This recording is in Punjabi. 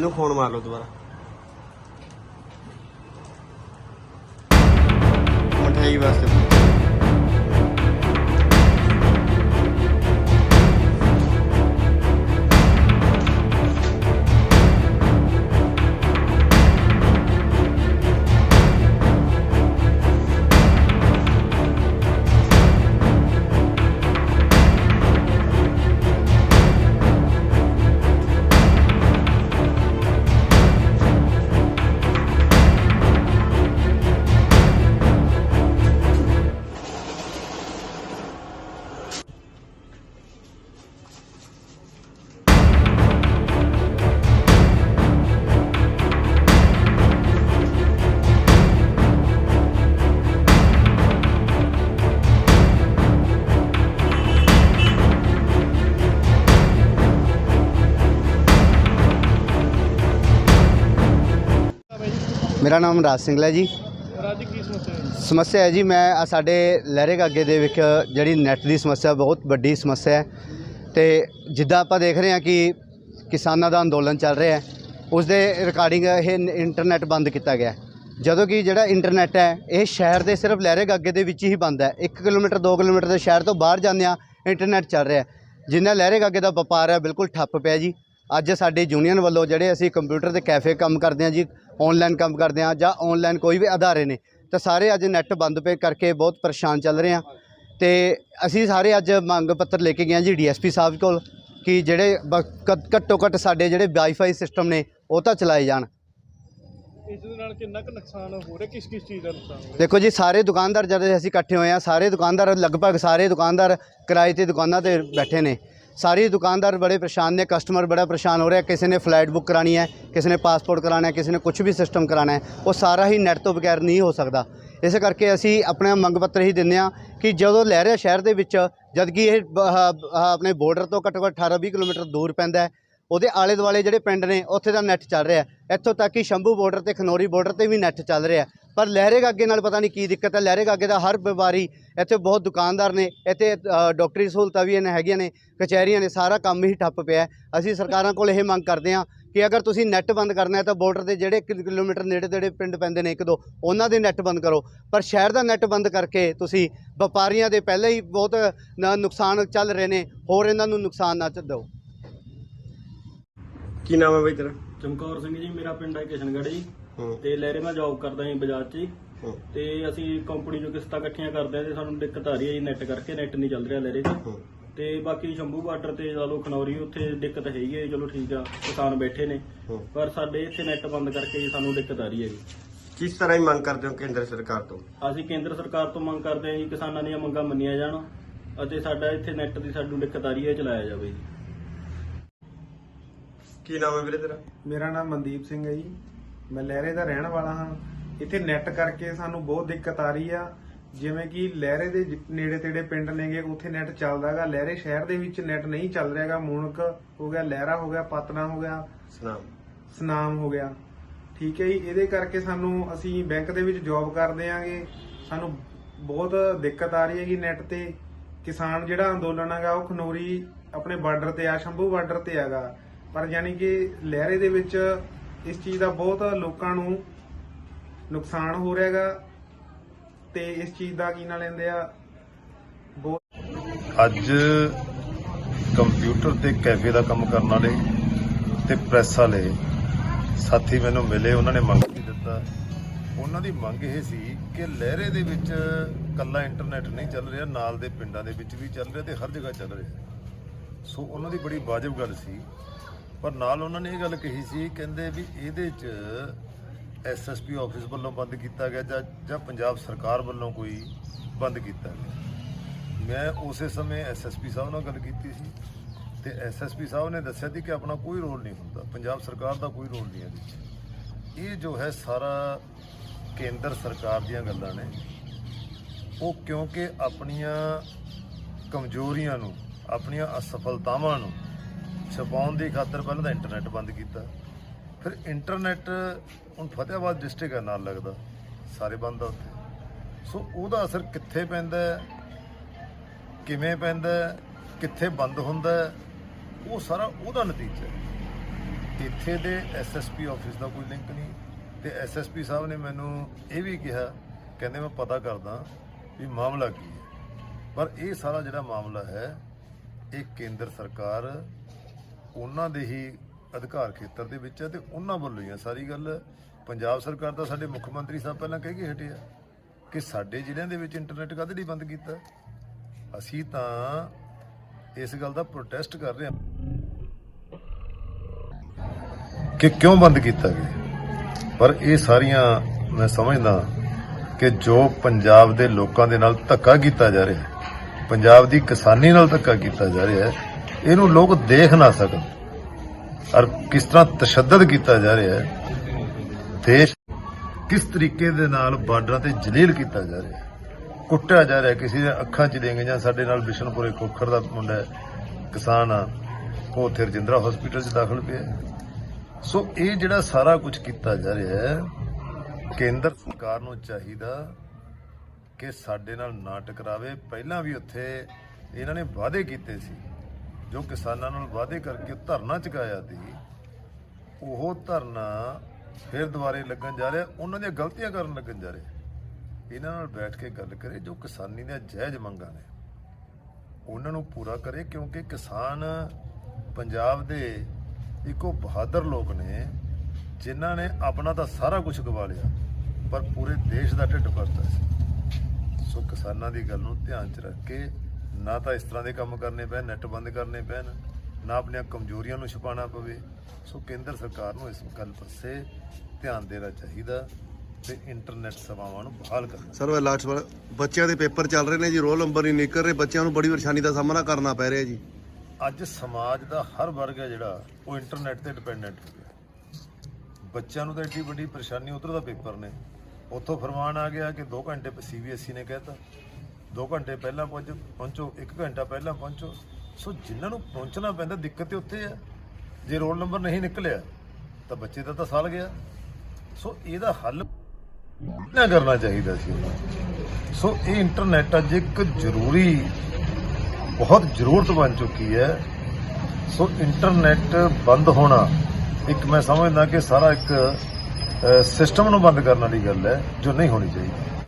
ਇਹਨੂੰ ਫੋਨ ਮਾਰ ਲਓ ਦੁਬਾਰਾ। ਮਠਿਆਈ ਵਾਸਤੇ। ਮੇਰਾ ਨਾਮ ਰਾਜ ਸਿੰਘਲਾ ਜੀ। ਰਾਜ ਕੀ ਸਮੱਸਿਆ ਹੈ? ਸਮੱਸਿਆ ਹੈ ਜੀ ਮੈਂ ਆਹ ਸਾਡੇ ਲਹਿਰੇ ਗਾਗੇ ਦੇ ਵਿੱਚ ਜਿਹੜੀ ਨੈੱਟ ਦੀ ਸਮੱਸਿਆ ਬਹੁਤ ਵੱਡੀ ਸਮੱਸਿਆ ਹੈ। ਤੇ ਜਿੱਦਾਂ ਆਪਾਂ ਦੇਖ ਰਹੇ ਹਾਂ ਕਿ ਕਿਸਾਨਾਂ ਦਾ ਅੰਦੋਲਨ ਚੱਲ ਰਿਹਾ ਹੈ ਉਸ ਦੇ ਰਿਕਾਰਡਿੰਗ ਇਹ ਨ- ਇੰਟਰਨੈਟ ਬੰਦ ਕੀਤਾ ਗਿਆ ਹੈ। ਜਦੋਂ ਕਿ ਜਿਹੜਾ ਇੰਟਰਨੈਟ ਹੈ ਇਹ ਸ਼ਹਿਰ ਦੇ ਸਿਰਫ ਲਹਿਰੇ ਗਾਗੇ ਦੇ ਵਿੱਚ ਹੀ ਬੰਦ ਹੈ। 1 ਕਿਲੋਮੀਟਰ 2 ਕਿਲੋਮੀਟਰ ਦੇ ਸ਼ਹਿਰ ਤੋਂ ਬਾਹਰ ਜਾਂਦੇ ਆ ਇੰਟਰਨੈਟ ਚੱਲ ਰਿਹਾ ਹੈ। ਜਿੰਨਾ ਲਹਿਰੇ ਗਾਗੇ ਦਾ ਵਪਾਰ ਹੈ ਬਿਲਕੁਲ ਠੱਪ ਪਿਆ ਜੀ। ਅੱਜ ਸਾਡੀ ਯੂਨੀਅਨ ਵੱਲੋਂ ਜਿਹੜੇ ਅਸੀਂ ਕੰਪਿਊਟਰ ਤੇ ਕੈਫੇ ਕੰਮ ਕਰਦੇ ਹਾਂ ਜੀ ਆਨਲਾਈਨ ਕੰਮ ਕਰਦੇ ਹਾਂ ਜਾਂ ਆਨਲਾਈਨ ਕੋਈ ਵੀ ਅਦਾਰੇ ਨੇ ਤਾਂ ਸਾਰੇ ਅੱਜ ਨੈੱਟ ਬੰਦ ਪੇ ਕਰਕੇ ਬਹੁਤ ਪਰੇਸ਼ਾਨ ਚੱਲ ਰਹੇ ਹਾਂ। ਤੇ ਅਸੀਂ ਸਾਰੇ ਅੱਜ ਮੰਗ ਪੱਤਰ ਲੈ ਕੇ ਗਏ ਹਾਂ ਜੀ ਡੀਐਸਪੀ ਸਾਹਿਬ ਕੋਲ ਕਿ ਜਿਹੜੇ ਘੱਟ- ਘੱਟੋ ਸਾਡੇ ਜਿਹੜੇ ਵਾਈਫਾਈ ਸਿਸਟਮ ਨੇ ਉਹ ਤਾਂ ਚਲਾਏ ਜਾਣ। ਇਸ ਦੇ ਨਾਲ ਕਿੰਨਾ ਕੁ ਨੁਕਸਾਨ ਹੋ ਰਿਹਾ? ਕਿਸ ਕਿਸ ਚੀਜ਼ ਦਾ ਨੁਕਸਾਨ ਹੋ ਰਿਹਾ? ਦੇਖੋ ਜੀ ਸਾਰੇ ਦੁਕਾਨਦਾਰ ਜਦ ਅਸੀਂ ਇਕੱਠੇ ਹੋਏ ਆ ਸਾਰੇ ਦੁਕਾਨਦਾਰ ਲਗਭਗ ਸਾਰੇ ਦੁਕਾਨਦਾਰ ਕਿਰਾਏ ਤੇ ਦੁਕਾਨਾਂ ਤੇ ਬੈਠੇ ਨੇ। ਸਾਰੇ ਦੁਕਾਨਦਾਰ ਬੜੇ ਪਰੇਸ਼ਾਨ ਨੇ ਕਸਟਮਰ ਬੜਾ ਪਰੇਸ਼ਾਨ ਹੋ ਰਿਹਾ, ਕਿਸੇ ਨੇ ਫਲਾਈਟ ਬੁੱਕ ਕਰਾਣੀ ਹੈ, ਕਿਸੇ ਨੇ ਪਾਸਪੋਰਟ ਕਰਾਣਾ ਹੈ, ਕਿਸੇ ਨੇ ਕੁਝ ਵੀ ਸਿਸਟਮ ਕਰਾਣਾ ਹੈ, ਉਹ ਸਾਰਾ ਹੀ ਨੈਟ ਤੋਂ ਬਗੈਰ ਨਹੀਂ ਹੋ ਸਕਦਾ। ਇਸ ਕਰਕੇ ਅਸੀਂ ਆਪਣਾ ਮੰਗ ਪੱਤਰ ਹੀ ਦਿੰਦੇ ਆ ਕਿ ਜਦੋਂ ਲਹਿਰਿਆ ਸ਼ਹਿਰ ਦੇ ਵਿੱਚ ਜਦਕਿ ਇਹ ਆਪਣੇ ਬਾਰਡਰ ਤੋਂ ਘੱਟੋ ਘੱਟ 18 20 ਕਿਲੋਮੀਟਰ ਦੂਰ ਪੈਂਦਾ ਹੈ, ਉਹਦੇ ਆਲੇ ਦੁਆਲੇ ਜਿਹੜੇ ਪਿੰਡ ਨੇ, ਉੱਥੇ ਦਾ ਨੈੱਟ ਚੱਲ ਰਿਹਾ ਇੱਥੋਂ ਤੱਕ ਕਿ ਸ਼ੰਭੂ ਬਾਰਡਰ ਤੇ ਖਨੌਰੀ ਬਾਰਡਰ ਤੇ ਵੀ ਨੈੱਟ ਚੱਲ ਰਿਹਾ ਪਰ ਲਹਿਰੇ ਗਾਗੇ ਨਾਲ ਪਤਾ ਨਹੀਂ ਕੀ ਦਿੱਕਤ ਹੈ। ਲਹਿਰੇ ਗਾਗੇ ਦਾ ਹਰ ਵਪਾਰੀ ਇੱਥੇ ਬਹੁਤ ਦੁਕਾਨਦਾਰ ਨੇ ਇੱਥੇ ਡਾਕਟਰੀ ਸਹੂਲਤਾਂ ਵੀ ਇਹਨਾਂ ਹੈਗੀਆਂ ਨੇ ਕਚਹਿਰੀਆਂ ਨੇ ਸਾਰਾ ਕੰਮ ਹੀ ਠੱਪ ਪਿਆ। ਅਸੀਂ ਸਰਕਾਰਾਂ ਕੋਲ ਇਹ ਮੰਗ ਕਰਦੇ ਹਾਂ ਕਿ ਅਗਰ ਤੁਸੀਂ ਨੈੱਟ ਬੰਦ ਕਰਨਾ ਹੈ ਤਾਂ ਬਾਰਡਰ ਦੇ ਜਿਹੜੇ ਕਿਲ- ਕਿਲੋਮੀਟਰ ਨੇੜੇ ਤੇੜੇ ਪਿੰਡ ਪੈਂਦੇ ਨੇ ਇੱਕ ਦੋ ਉਹਨਾਂ ਦੇ ਨੈੱਟ ਬੰਦ ਕਰੋ। ਪਰ ਸ਼ਹਿਰ ਦਾ ਨੈੱਟ ਬੰਦ ਕਰਕੇ ਤੁਸੀਂ ਵਪਾਰੀਆਂ ਦੇ ਪਹਿਲੇ ਹੀ ਬਹੁਤ ਨੁਕਸਾਨ ਚੱਲ ਰਹੇ ਨੇ ਹੋਰ ਇਹਨਾਂ ਨੂੰ ਨੁਕਸਾਨ ਨਾ ਚ ਦਿਓ। ਕੀ ਨਾਮ ਹੈ ਬਈ ਤੇਰਾ? ਚਮਕੌਰ ਸਿੰਘ ਜੀ ਮੇਰਾ ਪਿੰਡ ਹੈ ਕਿਸ਼ਨਗੜ੍ਹ ਜੀ। ਹੂੰ। ਤੇ ਲਹਿਰੇ ਮੈਂ ਜੌਬ ਕਰਦਾ ਜੀ ਬਜਾਜ 'ਚ ਜੀ। ਹੂੰ। ਤੇ ਅਸੀਂ ਕੰਪਨੀ ਚੋਂ ਕਿਸ਼ਤਾਂ ਇਕੱਠੀਆਂ ਕਰਦੇ ਆ ਤੇ ਸਾਨੂੰ ਦਿੱਕਤ ਆ ਰਹੀ ਹੈ ਜੀ ਨੈਟ ਕਰਕੇ ਨੈਟ ਨਹੀਂ ਚੱਲ ਰਿਹਾ ਲਹਿਰੇ 'ਚ ਹੂੰ। ਤੇ ਬਾਕੀ ਸ਼ੰਭੂ ਬਾਰਡਰ ਤੇ ਲਾ ਲਓ ਖਨੌਰੀ ਉੱਥੇ ਦਿੱਕਤ ਹੈਗੀ ਹੈ ਜੀ, ਚਲੋ ਠੀਕ ਆ ਕਿਸਾਨ ਬੈਠੇ ਨੇ। ਹੂੰ। ਪਰ ਸਾਡੇ ਇੱਥੇ ਨੈਟ ਬੰਦ ਕਰਕੇ ਜੀ ਸਾਨੂੰ ਦਿੱਕਤ ਆ ਰਹੀ ਹੈ ਜੀ। ਕਿਸ ਤਰ੍ਹਾਂ ਹੀ ਮੰਗ ਕਰਦੇ ਹੋ ਕੇਂਦਰ ਸਰਕਾਰ ਤੋਂ? ਅਸੀਂ ਕੇਂਦਰ ਸਰਕਾਰ ਤੋਂ ਮੰਗ ਕਰਦੇ ਹਾਂ ਜੀ ਕਿਸਾਨਾਂ ਦੀਆਂ ਮੰਗਾਂ ਮੰਨੀਆਂ ਜਾਣ ਅਤੇ ਸਾਡਾ ਇੱਥੇ ਨੈਟ ਦੀ ਸਾਨੂੰ ਦਿੱਕਤ ਆ ਰਹੀ ਹੈ ਇਹ ਚਲਾਇਆ ਜਾਵੇ ਜੀ। ਕੀ ਨਾਮ ਹੈ ਵੀਰੇ ਤੇਰਾ? ਮੇਰਾ ਨਾਮ ਮਨਦੀਪ ਸਿੰਘ ਹੈ ਜੀ। ਮੈਂ ਲਹਿਰੇ ਦਾ ਰਹਿਣ ਵਾਲਾ ਹਾਂ। ਇੱਥੇ ਨੈਟ ਕਰਕੇ ਸਾਨੂੰ ਬਹੁਤ ਦਿੱਕਤ ਆ ਰਹੀ ਆ। ਜਿਵੇਂ ਕਿ ਲਹਿਰੇ ਦੇ ਨੇੜੇ ਤੇੜੇ ਪਿੰਡ ਨੇਗੇ ਉੱਥੇ ਨੈਟ ਚੱਲਦਾਗਾ ਲਹਿਰੇ ਸ਼ਹਿਰ ਦੇ ਵਿੱਚ ਨੈਟ ਨਹੀਂ ਚੱਲ ਰਿਹਾਗਾ ਮੂਣਕ ਹੋ ਗਿਆ ਲਹਿਰਾ ਹੋ ਗਿਆ ਪਤਨਾ ਹੋ ਗਿਆ। ਸਨਾਮ। ਸਨਾਮ ਹੋ ਗਿਆ। ਠੀਕ ਹੈ ਜੀ। ਇਹਦੇ ਕਰਕੇ ਸਾਨੂੰ ਅਸੀਂ ਬੈਂਕ ਦੇ ਵਿੱਚ ਜੌਬ ਕਰਦੇ ਆਂਗੇ ਸਾਨੂੰ ਬਹੁਤ ਦਿੱਕਤ ਆ ਰਹੀ ਹੈਗੀ ਨੈਟ ਤੇ। ਕਿਸਾਨ ਜਿਹੜਾ ਅੰਦੋਲਨ ਹੈਗਾ ਉਹ ਖਨੋਰੀ ਆਪਣੇ ਬਾਰਡਰ ਤੇ ਆ ਸ਼ੰਭੂ ਬਾਰਡਰ ਤੇ ਹੈਗਾ। ਪਰ ਯਾਨੀ ਕਿ ਲਹਿਰੇ ਦੇ ਵਿੱਚ ਇਸ ਚੀਜ਼ ਦਾ ਬਹੁਤ ਲੋਕਾਂ ਨੂੰ ਨੁਕਸਾਨ ਹੋ ਰਿਹਾ ਹੈਗਾ ਤੇ ਇਸ ਚੀਜ਼ ਦਾ ਕੀ ਨਾ ਲੈਂਦੇ ਆ? ਅੱਜ ਕੰਪਿਊਟਰ ਤੇ ਕੈਫੇ ਦਾ ਕੰਮ ਕਰਨ ਵਾਲੇ ਤੇ ਪ੍ਰੈਸ ਵਾਲੇ ਸਾਥੀ ਮੈਨੂੰ ਮਿਲੇ, ਉਹਨਾਂ ਨੇ ਮੰਗ ਵੀ ਦਿੱਤਾ। ਉਹਨਾਂ ਦੀ ਮੰਗ ਇਹ ਸੀ ਕਿ ਲਹਿਰੇ ਦੇ ਵਿੱਚ ਕੱਲਾ ਇੰਟਰਨੈਟ ਨਹੀਂ ਚੱਲ ਰਿਹਾ, ਨਾਲ ਦੇ ਪਿੰਡਾਂ ਦੇ ਵਿੱਚ ਵੀ ਚੱਲ ਰਿਹਾ ਤੇ ਹਰ ਜਗ੍ਹਾ ਚੱਲ ਰਿਹਾ। ਸੋ ਉਹਨਾਂ ਦੀ ਬੜੀ ਵਾਜਬ ਗੱਲ ਸੀ ਪਰ ਨਾਲ ਉਹਨਾਂ ਨੇ ਇਹ ਗੱਲ ਕਹੀ ਸੀ, ਕਹਿੰਦੇ ਵੀ ਇਹਦੇ 'ਚ ਐਸਐਸਪੀ ਆਫਿਸ ਵੱਲੋਂ ਬੰਦ ਕੀਤਾ ਗਿਆ ਜਾਂ ਜਾਂ ਪੰਜਾਬ ਸਰਕਾਰ ਵੱਲੋਂ ਕੋਈ ਬੰਦ ਕੀਤਾ ਗਿਆ। ਮੈਂ ਉਸੇ ਸਮੇਂ ਐਸਐਸਪੀ ਸਾਹਿਬ ਨਾਲ ਗੱਲ ਕੀਤੀ ਸੀ ਤੇ ਐਸਐਸਪੀ ਸਾਹਿਬ ਨੇ ਦੱਸਿਆ ਸੀ ਕਿ ਆਪਣਾ ਕੋਈ ਰੋਲ ਨਹੀਂ ਹੁੰਦਾ, ਪੰਜਾਬ ਸਰਕਾਰ ਦਾ ਕੋਈ ਰੋਲ ਨਹੀਂ ਹੈ ਇਹਦੇ ਇਹ ਜੋ ਹੈ ਸਾਰਾ ਕੇਂਦਰ ਸਰਕਾਰ ਦੀਆਂ ਗੱਲਾਂ ਨੇ, ਉਹ ਕਿਉਂਕਿ ਆਪਣੀਆਂ ਕਮਜ਼ੋਰੀਆਂ ਨੂੰ, ਆਪਣੀਆਂ ਅਸਫਲਤਾਵਾਂ ਨੂੰ ਛਪਾਉਣ ਦੀ ਖਾਤਰ ਪਹਿਲਾਂ ਤਾਂ ਇੰਟਰਨੈਟ ਬੰਦ ਕੀਤਾ। ਫਿਰ ਇੰਟਰਨੈਟ ਹੁਣ ਫਤਿਹਾਬਾਦ ਡਿਸਟ੍ਰਿਕਟ ਹੈ ਨਾਲ ਲੱਗਦਾ। ਸਾਰੇ ਬੰਦ ਆ ਉੱਥੇ। ਸੋ ਉਹਦਾ ਅਸਰ ਕਿੱਥੇ ਪੈਂਦਾ ਕਿਵੇਂ ਪੈਂਦਾ ਕਿੱਥੇ ਬੰਦ ਹੁੰਦਾ ਉਹ ਸਾਰਾ ਉਹਦਾ ਨਤੀਜਾ ਹੈ। ਇੱਥੇ ਦੇ ਐਸਐਸਪੀ ਆਫਿਸ ਦਾ ਕੋਈ ਲਿੰਕ ਨਹੀਂ। ਤੇ ਐਸਐਸਪੀ ਸਾਹਿਬ ਨੇ ਮੈਨੂੰ ਇਹ ਵੀ ਕਿਹਾ, ਕਹਿੰਦੇ ਮੈਂ ਪਤਾ ਕਰਦਾ ਵੀ ਮਾਮਲਾ ਕੀ ਹੈ। ਪਰ ਇਹ ਸਾਰਾ ਜਿਹੜਾ ਮਾਮਲਾ ਹੈ, ਇਹ ਕੇਂਦਰ ਸਰਕਾਰ ਉਹਨਾਂ ਦੇ ਹੀ ਅਧਿਕਾਰ ਖੇਤਰ ਦੇ ਵਿੱਚ ਹੈ ਤੇ ਉਹਨਾਂ ਵੱਲੋਂ ਹੀ ਹੈ। ਸਾਰੀ ਗੱਲ ਪੰਜਾਬ ਸਰਕਾਰ ਦਾ ਸਾਡੇ ਮੁੱਖ ਮੰਤਰੀ ਸਾਹਿਬ ਪਹਿਲਾਂ ਕਹਿ ਕੇ ਹਟੇ ਆ ਕਿ ਸਾਡੇ ਜ਼ਿਲ੍ਹਿਆਂ ਦੇ ਵਿੱਚ ਇੰਟਰਨੈਟ ਕਦੇ ਨਹੀਂ ਬੰਦ ਕੀਤਾ? ਅਸੀਂ ਤਾਂ ਇਸ ਗੱਲ ਦਾ ਪ੍ਰੋਟੈਸਟ ਕਰ ਰਹੇ ਹਾਂ ਕਿ ਕਿਉਂ ਬੰਦ ਕੀਤਾ ਗਿਆ? ਪਰ ਇਹ ਸਾਰੀਆਂ ਮੈਂ ਸਮਝਦਾ ਕਿ ਜੋ ਪੰਜਾਬ ਦੇ ਲੋਕਾਂ ਦੇ ਨਾਲ ਧੱਕਾ ਕੀਤਾ ਜਾ ਰਿਹਾ ਹੈ, ਪੰਜਾਬ ਦੀ ਕਿਸਾਨੀ ਨਾਲ ਧੱਕਾ ਕੀਤਾ ਜਾ ਰਿਹਾ ਹੈ ਇਹਨੂੰ ਲੋਕ ਦੇਖ ਨਾ ਸਕਣ। ਔਰ ਕਿਸ ਤਰ੍ਹਾਂ ਤਸ਼ੱਦਦ ਕੀਤਾ ਜਾ ਰਿਹਾ ਹੈ, ਦੇਸ਼ ਕਿਸ ਤਰੀਕੇ ਦੇ ਨਾਲ ਬਾਰਡਰਾਂ ਤੇ ਜਲੀਲ ਕੀਤਾ ਜਾ ਰਿਹਾ ਹੈ। ਕੁੱਟਿਆ ਜਾ ਰਿਹਾ ਕਿਸੇ ਦੀਆਂ ਅੱਖਾਂ ਚ ਜਾਂ ਸਾਡੇ ਨਾਲ ਬਿਸ਼ਨਪੁਰੇ ਖੋਖਰ ਦਾ ਮੁੰਡਾ ਕਿਸਾਨ ਆ, ਉਹ ਉੱਥੇ ਰਜਿੰਦਰਾ ਹਸਪੀਟਲ 'ਚ ਦਾਖਲ ਪਿਆ ਸੋ ਇਹ ਜਿਹੜਾ ਸਾਰਾ ਕੁਝ ਕੀਤਾ ਜਾ ਰਿਹਾ ਹੈ, ਕੇਂਦਰ ਸਰਕਾਰ ਨੂੰ ਚਾਹੀਦਾ ਕਿ ਸਾਡੇ ਨਾਲ ਨਾ ਟਕਰਾਵੇ। ਪਹਿਲਾਂ ਵੀ ਉੱਥੇ ਇਹਨਾਂ ਨੇ ਵਾਅਦੇ ਕੀਤੇ ਸੀ ਜੋ ਕਿਸਾਨਾਂ ਨਾਲ ਵਾਅਦੇ ਕਰਕੇ ਧਰਨਾ ਚੁਕਾਇਆ ਸੀ, ਉਹ ਧਰਨਾ ਫਿਰ ਦੁਬਾਰੇ ਲੱਗਣ ਜਾ ਰਿਹਾ, ਉਹਨਾਂ ਦੀਆਂ ਗਲਤੀਆਂ ਕਰਨ ਲੱਗਣ ਜਾ ਰਿਹਾ। ਇਹਨਾਂ ਨਾਲ ਬੈਠ ਕੇ ਗੱਲ ਕਰੇ, ਜੋ ਕਿਸਾਨੀ ਦੀਆਂ ਜਾਇਜ਼ ਮੰਗਾਂ ਨੇ। ਉਹਨਾਂ ਨੂੰ ਪੂਰਾ ਕਰੇ, ਕਿਉਂਕਿ ਕਿਸਾਨ ਪੰਜਾਬ ਦੇ ਇੱਕੋ ਬਹਾਦਰ ਲੋਕ ਨੇ, ਜਿਨ੍ਹਾਂ ਨੇ ਆਪਣਾ ਤਾਂ ਸਾਰਾ ਕੁਝ ਗਵਾ ਲਿਆ, ਪਰ ਪੂਰੇ ਦੇਸ਼ ਦਾ ਢਿੱਡ ਭਰਤਾ ਸੀ। ਸੋ ਕਿਸਾਨਾਂ ਦੀ ਗੱਲ ਨੂੰ ਧਿਆਨ 'ਚ ਰੱਖ ਕੇ ਨਾ ਤਾਂ ਇਸ ਤਰ੍ਹਾਂ ਦੇ ਕੰਮ ਕਰਨੇ ਪੈਣ ਨੈਟ ਬੰਦ ਕਰਨੇ ਪੈਣ ਨਾ ਆਪਣੀਆਂ ਕਮਜ਼ੋਰੀਆਂ ਨੂੰ ਛੁਪਾਉਣਾ ਪਵੇ। ਸੋ ਕੇਂਦਰ ਸਰਕਾਰ ਨੂੰ ਇਸ ਗੱਲ ਪਾਸੇ ਧਿਆਨ ਦੇਣਾ ਚਾਹੀਦਾ ਤੇ ਇੰਟਰਨੈਟ ਸੇਵਾਵਾਂ ਨੂੰ ਬਹਾਲ ਕਰਨਾ ਸਰ ਉਹ ਲਾਸਟ ਵਾਰ ਬੱਚਿਆਂ ਦੇ ਪੇਪਰ ਚੱਲ ਰਹੇ ਨੇ ਜੀ ਰੋਲ ਨੰਬਰ ਨਹੀਂ ਨਿਕਲ ਰਹੇ ਬੱਚਿਆਂ ਨੂੰ ਬੜੀ ਪਰੇਸ਼ਾਨੀ ਦਾ ਸਾਹਮਣਾ ਕਰਨਾ ਪੈ ਰਿਹਾ ਜੀ। ਅੱਜ ਸਮਾਜ ਦਾ ਹਰ ਵਰਗ ਹੈ ਜਿਹੜਾ ਉਹ ਇੰਟਰਨੈਟ ਤੇ ਡਿਪੈਂਡੈਂਟ ਹੋ ਗਿਆ। ਬੱਚਿਆਂ ਨੂੰ ਤਾਂ ਏਡੀ ਵੱਡੀ ਪਰੇਸ਼ਾਨੀ ਉਧਰ ਦਾ ਪੇਪਰ ਨੇ। ਉੱਥੋਂ ਫਰਮਾਨ ਆ ਗਿਆ ਕਿ 2 ਘੰਟੇ ਸੀਬੀਐਸਈ ਨੇ ਕਹਿਤਾ। 2 ਘੰਟੇ ਪਹਿਲਾਂ ਪਹੁੰਚ ਪਹੁੰਚੋ 1 ਘੰਟਾ ਪਹਿਲਾਂ ਪਹੁੰਚੋ। ਸੋ ਜਿਨ੍ਹਾਂ ਨੂੰ ਪਹੁੰਚਣਾ ਪੈਂਦਾ, ਦਿੱਕਤ ਤੇ ਉੱਥੇ ਹੈ ਜੇ ਰੋਲ ਨੰਬਰ ਨਹੀਂ ਨਿਕਲਿਆ, ਤਾਂ ਬੱਚੇ ਦਾ ਤਾਂ ਸਾਲ ਗਿਆ। ਸੋ ਇਹਦਾ ਹੱਲ ਨਾ ਕਰਨਾ ਚਾਹੀਦਾ ਸੀ। ਉਹਨਾਂ ਸੋ ਇਹ ਇੰਟਰਨੈਟ ਅੱਜ ਇੱਕ ਜ਼ਰੂਰੀ, ਬਹੁਤ ਜ਼ਰੂਰਤ ਬਣ ਚੁੱਕੀ ਹੈ। ਸੋ ਇੰਟਰਨੈਟ ਬੰਦ ਹੋਣਾ, ਇੱਕ ਮੈਂ ਸਮਝਦਾ ਕਿ ਸਾਰਾ ਇੱਕ ਸਿਸਟਮ ਨੂੰ ਬੰਦ ਕਰਨ ਵਾਲੀ ਗੱਲ ਹੈ, ਜੋ ਨਹੀਂ ਹੋਣੀ ਚਾਹੀਦੀ।